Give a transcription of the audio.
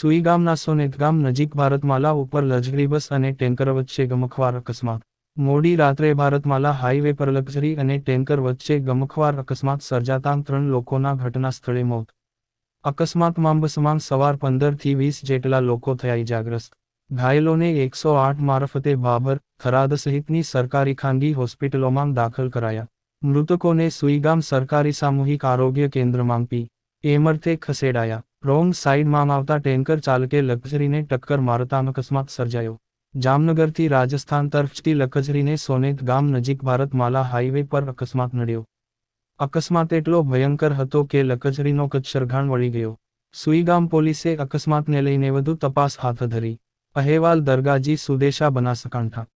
સુઈ સોનેતગામ સોનેત નજીક ભારતમાલા ઉપર લક્ઝરી બસ અને ટેન્કર વચ્ચે ગમખવાર અકસ્માત. મોડી રાત્રે ભારતમાલા હાઈવે પર લક્ઝરી અને ટેન્કર વચ્ચે ગમખવાર અકસ્માત સર્જાતા ત્રણ લોકોના ઘટના સ્થળે મોત. અકસ્માતમાં બસમાં સવાર પંદરથી વીસ જેટલા લોકો થયા ઇજાગ્રસ્ત. ઘાયલોને એકસો આઠ મારફતે બાબર, થરાદ સહિતની સરકારી ખાનગી હોસ્પિટલોમાં દાખલ કરાયા. મૃતકોને સુઈગામ સરકારી સામૂહિક આરોગ્ય કેન્દ્રમાં પી એમર્થે ખસેડાયા. રોંગ સાઈડમાં આવતા ટેન્કર ચાલકે લક્ઝરીને ટક્કર મારતા અકસ્માત સર્જાયો. જામનગરથી રાજસ્થાન તરફથી લક્ઝરીને સોનેત ગામ નજીક ભારતમાલા હાઈવે પર અકસ્માત નડ્યો. અકસ્માત એટલો ભયંકર હતો કે લકઝરીનો કચ્છરઘાણ વળી ગયો. સુઈગામ પોલીસે અકસ્માતને લઈને વધુ તપાસ હાથ ધરી. અહેવાલ દરગાજી સુદેશા બનાસકાંઠા.